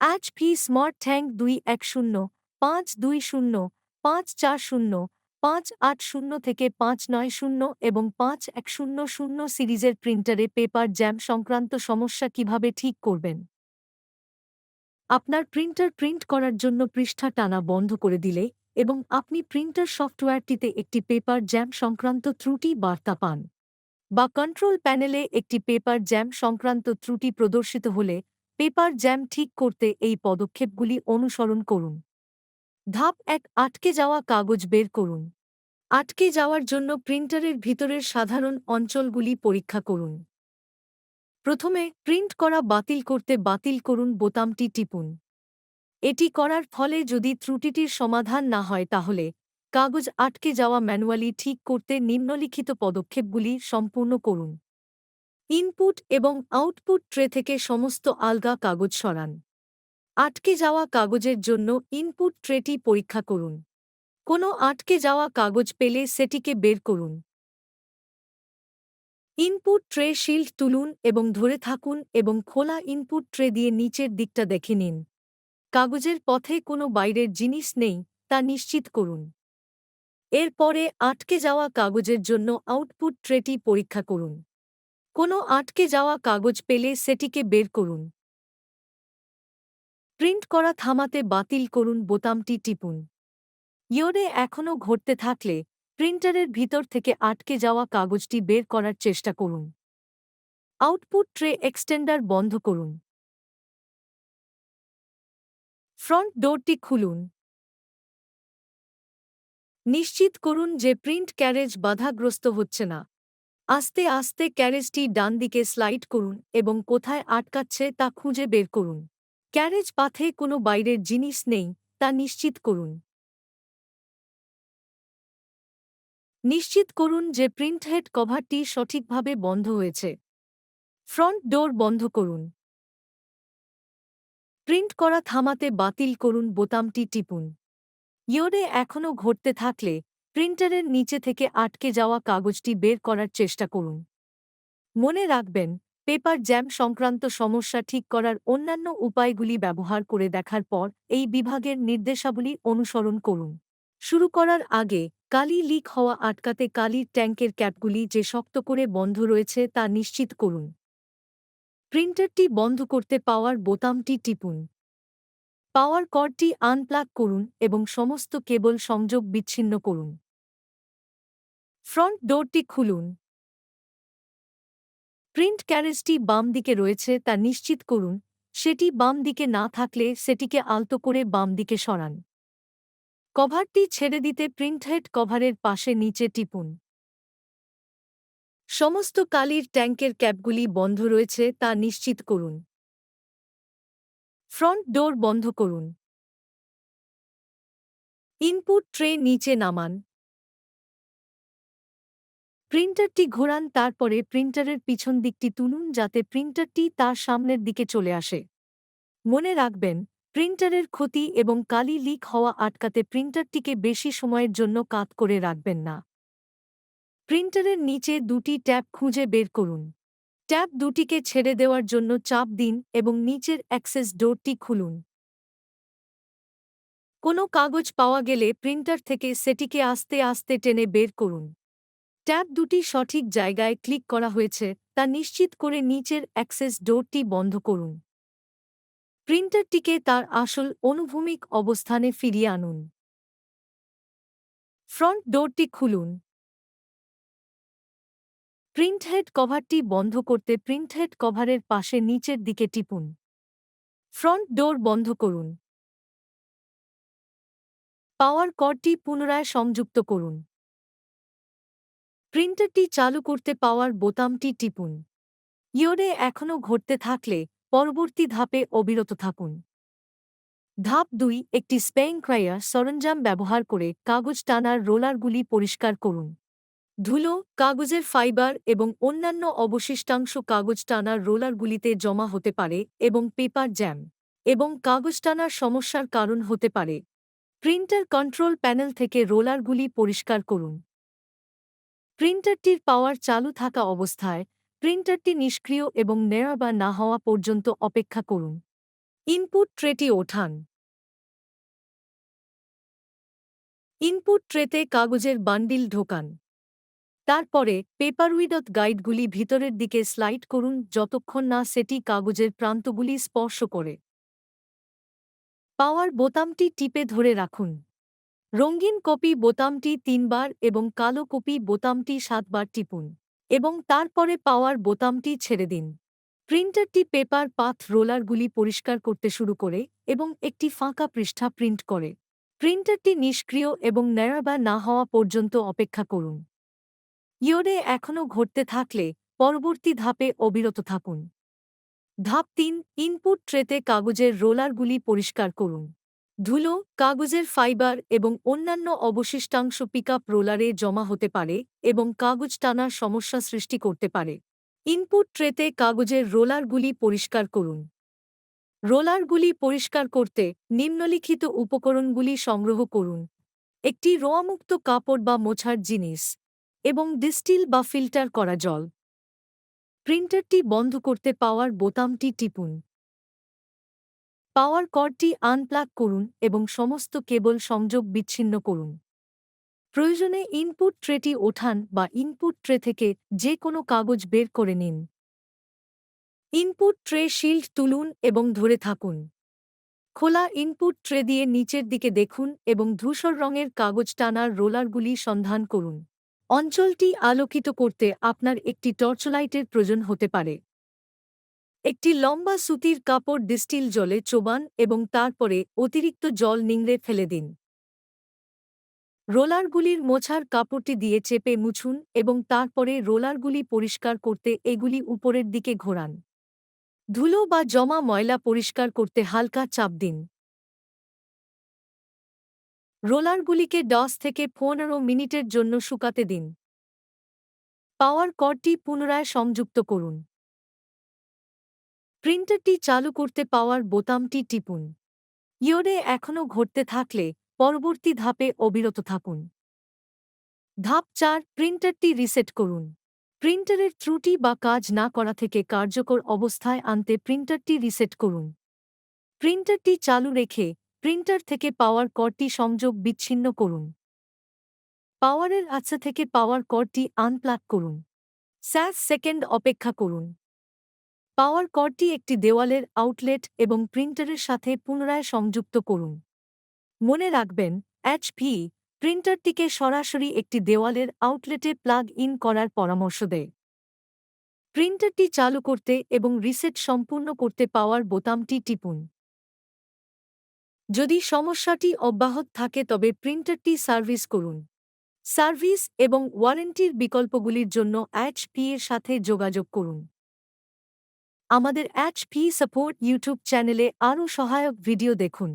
HP smart tank দুই এক শূন্য, পাঁচ দুই শূন্য, পাঁচ চার শূন্য, পাঁচ আট শূন্য থেকে পাঁচ নয় শূন্য এবং পাঁচ এক শূন্য শূন্য সিরিজের প্রিন্টারে পেপার জ্যাম সংক্রান্ত সমস্যা কীভাবে ঠিক করবেন? আপনার প্রিন্টার প্রিন্ট করার জন্য পৃষ্ঠা টানা বন্ধ করে দিলে এবং আপনি প্রিন্টার সফটওয়্যারটিতে একটি পেপার জ্যাম সংক্রান্ত ত্রুটি বার্তা পান। বা কন্ট্রোল প্যানেলে একটি পেপার জ্যাম সংক্রান্ত ত্রুটি প্রদর্শিত হলে পেপার জ্যাম ঠিক করতে এই পদক্ষেপগুলি অনুসরণ করুন। ধাপ এক, আটকে যাওয়া কাগজ বের করুন। আটকে যাওয়ার জন্য প্রিন্টারের ভিতরের সাধারণ অঞ্চলগুলি পরীক্ষা করুন। প্রথমে প্রিন্ট করা বাতিল করতে বাতিল করুন বোতামটি টিপুন। এটি করার ফলে যদি ত্রুটিটির সমাধান না হয় তাহলে কাগজ আটকে যাওয়া ম্যানুয়ালি ঠিক করতে নিম্নলিখিত পদক্ষেপগুলি সম্পূর্ণ করুন। ইনপুট এবং আউটপুট ট্রে থেকে সমস্ত আলগা কাগজ সরান। আটকে যাওয়া কাগজের জন্য ইনপুট ট্রেটি পরীক্ষা করুন। কোনো আটকে যাওয়া কাগজ পেলে সেটিকে বের করুন। ইনপুট ট্রে শিল্ড তুলুন এবং ধরে থাকুন এবং খোলা ইনপুট ট্রে দিয়ে নিচের দিকটা দেখে নিন। কাগজের পথে কোনো বাইরের জিনিস নেই, তা নিশ্চিত করুন। এরপরে আটকে যাওয়া কাগজের জন্য আউটপুট ট্রেটি পরীক্ষা করুন। কোনো আটকে যাওয়া কাগজ পেলে সেটিকে বের করুন। প্রিন্ট করা থামাতে বাতিল করুন বোতামটি টিপুন। ইয়োরে এখনও ঘটতে থাকলে প্রিন্টারের ভিতর থেকে আটকে যাওয়া কাগজটি বের করার চেষ্টা করুন। আউটপুট ট্রে এক্সটেন্ডার বন্ধ করুন। ফ্রন্ট ডোরটি খুলুন। নিশ্চিত করুন যে প্রিন্ট ক্যারেজ বাধাগ্রস্ত হচ্ছে না। আস্তে আস্তে ক্যারেজটি ডান দিকে স্লাইড করুন এবং কোথায় আটকাচ্ছে তা খুঁজে বের করুন। ক্যারেজ পাথে কোনো বাইরের জিনিস নেই, তা নিশ্চিত করুন। নিশ্চিত করুন যে প্রিন্টহেড কভারটি সঠিকভাবে বন্ধ হয়েছে। ফ্রন্ট ডোর বন্ধ করুন। প্রিন্ট করা থামাতে বাতিল করুন বোতামটি টিপুন। ইয়োরে এখনও ঘটতে থাকলে প্রিন্টারের নিচে থেকে আটকে যাওয়া কাগজটি বের করার চেষ্টা করুন। মনে রাখবেন, পেপার জ্যাম সংক্রান্ত সমস্যা ঠিক করার অন্যান্য উপায়গুলি ব্যবহার করে দেখার পর এই বিভাগের নির্দেশাবলী অনুসরণ করুন। শুরু করার আগে, কালি লিক হওয়া আটকাতে কালির ট্যাঙ্কের ক্যাপগুলি যে শক্ত করে বন্ধ রয়েছে তা নিশ্চিত করুন। প্রিন্টারটি বন্ধ করতে পাওয়ার বোতামটি টিপুন। পাওয়ার কর্ডটি আনপ্লাগ করুন এবং সমস্ত কেবল সংযোগ বিচ্ছিন্ন করুন। ফ্রন্ট ডোরটি খুলুন। প্রিন্ট ক্যারেজটি বাম দিকে রয়েছে তা নিশ্চিত করুন, সেটি বাম দিকে না থাকলে সেটিকে আলতো করে বাম দিকে সরান। কভারটি ছেড়ে দিতে প্রিন্টহেড কভারের পাশে নিচে টিপুন। সমস্ত কালির ট্যাঙ্কের ক্যাপগুলি বন্ধ রয়েছে তা নিশ্চিত করুন। ফ্রন্ট ডোর বন্ধ করুন। ইনপুট ট্রে নিচে নামান। প্রিন্টারটি ঘোরান, তারপরে প্রিন্টারের পিছন দিকটি তুলুন, যাতে প্রিন্টারটি তার সামনের দিকে চলে আসে। মনে রাখবেন, প্রিন্টারের ক্ষতি এবং কালি লিক হওয়া আটকাতে প্রিন্টারটিকে বেশি সময়ের জন্য কাত করে রাখবেন না। প্রিন্টারের নিচে দুটি ট্যাব খুঁজে বের করুন। ট্যাব দুটিকে ছেড়ে দেওয়ার জন্য চাপ দিন এবং নিচের অ্যাক্সেস ডোরটি খুলুন। কোনো কাগজ পাওয়া গেলে প্রিন্টার থেকে সেটিকে আস্তে আস্তে টেনে বের করুন। ট্যাব দুটি সঠিক জায়গায় ক্লিক করা হয়েছে, তা নিশ্চিত করে নিচের অ্যাক্সেস ডোরটি বন্ধ করুন। প্রিন্টারটিকে তার আসল অনুভূমিক অবস্থানে ফিরিয়ে আনুন। ফ্রন্ট ডোরটি খুলুন। প্রিন্টহেড কভারটি বন্ধ করতে প্রিন্টহেড কভারের পাশে নিচের দিকে টিপুন। ফ্রন্ট ডোর বন্ধ করুন। পাওয়ার কর্ডটি পুনরায় সংযুক্ত করুন। প্রিন্টারটি চালু করতে পাওয়ার বোতামটি টিপুন। ইয়োরে এখনও ঘটতে থাকলে পরবর্তী ধাপে অবিরত থাকুন। ধাপ দুই, একটি স্পেইং ক্রাইয়া সরঞ্জাম ব্যবহার করে কাগজ টানার রোলারগুলি পরিষ্কার করুন। ধুলো, কাগজের ফাইবার এবং অন্যান্য অবশিষ্টাংশ কাগজ টানার রোলারগুলিতে জমা হতে পারে এবং পেপার জ্যাম এবং কাগজ টানার সমস্যার কারণ হতে পারে। প্রিন্টার কন্ট্রোল প্যানেল থেকে রোলারগুলি পরিষ্কার করুন। প্রিন্টারটির পাওয়ার চালু থাকা অবস্থায় প্রিন্টারটি নিষ্ক্রিয় এবং নেড়া বা না হওয়া পর্যন্ত অপেক্ষা করুন। ইনপুট ট্রেটি ওঠান। ইনপুট ট্রেতে কাগজের বান্ডিল ঢোকান। তারপরে পেপার উইডত গাইডগুলি ভিতরের দিকে স্লাইড করুন যতক্ষণ না সেটি কাগজের প্রান্তগুলি স্পর্শ করে। পাওয়ার বোতামটি টিপে ধরে রাখুন। রঙিন কপি বোতামটি তিনবার এবং কালো কপি বোতামটি সাতবার টিপুন এবং তারপরে পাওয়ার বোতামটি ছেড়ে দিন। প্রিন্টারটি পেপার পাথ রোলারগুলি পরিষ্কার করতে শুরু করে এবং একটি ফাঁকা পৃষ্ঠা প্রিন্ট করে। প্রিন্টারটি নিষ্ক্রিয় এবং ন্যাড়াবা না হওয়া পর্যন্ত অপেক্ষা করুন। ইয়োডে এখনও ঘটতে থাকলে পরবর্তী ধাপে অবিরত থাকুন। ধাপ তিন, ইনপুট ট্রেতে কাগজের রোলারগুলি পরিষ্কার করুন। ধুলো, কাগজের ফাইবার এবং অন্যান্য অবশিষ্টাংশ পিকআপ রোলারে জমা হতে পারে এবং কাগজ টানার সমস্যা সৃষ্টি করতে পারে। ইনপুট ট্রেতে কাগজের রোলারগুলি পরিষ্কার করুন। রোলারগুলি পরিষ্কার করতে নিম্নলিখিত উপকরণগুলি সংগ্রহ করুন। একটি রোয়ামুক্ত কাপড় বা মোছার জিনিস। এবং ডিস্টিল বা ফিল্টার করা জল। প্রিন্টারটি বন্ধ করতে পাওয়ার বোতামটি টিপুন। পাওয়ার কর্ডটি আনপ্লাগ করুন এবং সমস্ত কেবল সংযোগ বিচ্ছিন্ন করুন। প্রয়োজনে ইনপুট ট্রেটি ওঠান বা ইনপুট ট্রে থেকে যে কোনো কাগজ বের করে নিন। ইনপুট ট্রে শিল্ড তুলুন এবং ধরে থাকুন। খোলা ইনপুট ট্রে দিয়ে নিচের দিকে দেখুন এবং ধূসর রঙের কাগজ টানার রোলারগুলি সন্ধান করুন। অঞ্চলটি আলোকিত করতে আপনার একটি টর্চলাইটের প্রয়োজন হতে পারে। একটি লম্বা সুতির কাপড় ডিস্টিল জলে চোবান এবং তারপরে অতিরিক্ত জল নিংড়ে ফেলে দিন। রোলারগুলির মোছার কাপড়টি দিয়ে চেপে মুছুন এবং তারপরে রোলারগুলি পরিষ্কার করতে এগুলি উপরের দিকে ঘোরান। ধুলো বা জমা ময়লা পরিষ্কার করতে হালকা চাপ দিন। রোলারগুলিকে দশ থেকে পনেরো মিনিটের জন্য শুকাতে দিন। পাওয়ার কর্ডটি পুনরায় সংযুক্ত করুন। প্রিন্টারটি চালু করতে পাওয়ার বোতামটি টিপুন। ইয়োডে এখনও ঘটতে থাকলে পরবর্তী ধাপে অবিরত থাকুন। ধাপ চার, প্রিন্টারটি রিসেট করুন। প্রিন্টারের ত্রুটি বা কাজ না করা থেকে কার্যকর অবস্থায় আনতে প্রিন্টারটি রিসেট করুন। প্রিন্টারটি চালু রেখে প্রিন্টার থেকে পাওয়ার কর্ডটি সংযোগ বিচ্ছিন্ন করুন। পাওয়ারের আচ্ছা থেকে পাওয়ার কর্ডটি আনপ্লাগ করুন। স্যাস সেকেন্ড অপেক্ষা করুন। পাওয়ার কর্ডটি একটি দেওয়ালের আউটলেট এবং প্রিন্টারের সাথে পুনরায় সংযুক্ত করুন। মনে রাখবেন এইচপি প্রিন্টারটিকে সরাসরি একটি দেওয়ালের আউটলেটে প্লাগ ইন করার পরামর্শ দেয়। প্রিন্টারটি চালু করতে এবং রিসেট সম্পূর্ণ করতে পাওয়ার বোতামটি টিপুন। যদি সমস্যাটি অব্যাহত থাকে তবে প্রিন্টারটি সার্ভিস করুন। সার্ভিস এবং ওয়ারেন্টির বিকল্পগুলির জন্য এইচপি এর সাথে যোগাযোগ করুন। আমাদের এইচপি সাপোর্ট ইউটিউব চ্যানেলে আরও সহায়ক ভিডিও দেখুন।